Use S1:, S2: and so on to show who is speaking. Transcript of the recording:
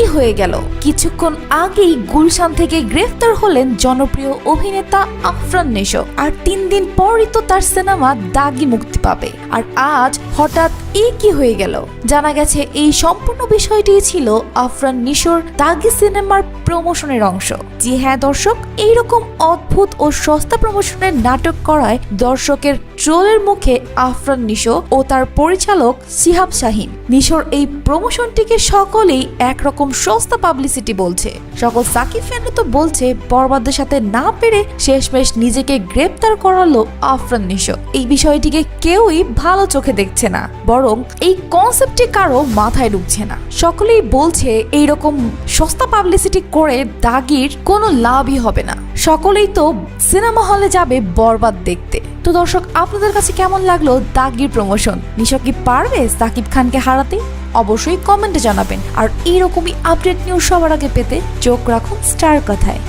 S1: কি হয়ে গেল। কিছুক্ষণ আগেই গুলশান থেকে গ্রেফতার হলেন জনপ্রিয় অভিনেতা আফরান নিশো। আর তিন দিন পরই তো তার সিনেমা দাগি মুক্তি পাবে। আর আজ হঠাৎ এই কি হয়ে গেল। জানা গেছে, এই সম্পূর্ণ বিষয়টি ছিল আফরান নিশোর দাগি সিনেমার প্রমোশনের অংশ। জি হ্যাঁ দর্শক, এইরকম অদ্ভুত ও সস্তা প্রমোশনের নাটক করায় দর্শকের ট্রোলের মুখে আফরান নিশো ও তার পরিচালক সিহাব শাহিন। নিশোর এই প্রমোশনটিকে সকলেই একরকম সস্তা পাবলিসিটি বলছে। সকল সাকিব ফ্যানরা তো বলছে বরবাদের সাথে না পেরে শেষমেশ নিজেকে গ্রেপ্তার করালো আফরান নিশো। এই বিষয়টিকে কেউই ভালো চোখে দেখছে না, বরং এই কনসেপ্টটি কারও মাথায় ঢুকছে না। সকলেই বলছে, এইরকম সস্তা পাবলিসিটি করে দাগির কোনো লাভই হবে না। সকলেই তো সিনেমা হলে যাবে বরবাদ দেখতে। তো দর্শক, আপনাদের কাছে কেমন লাগল দাগির প্রমোশন নিশা কি পারবে সাকিব খানকে হারাতে? অবশ্যই কমেন্টে জানাবেন। আর এইরকমই আপডেট নিউজ সবার আগে পেতে চোখ রাখুন স্টার কথায়।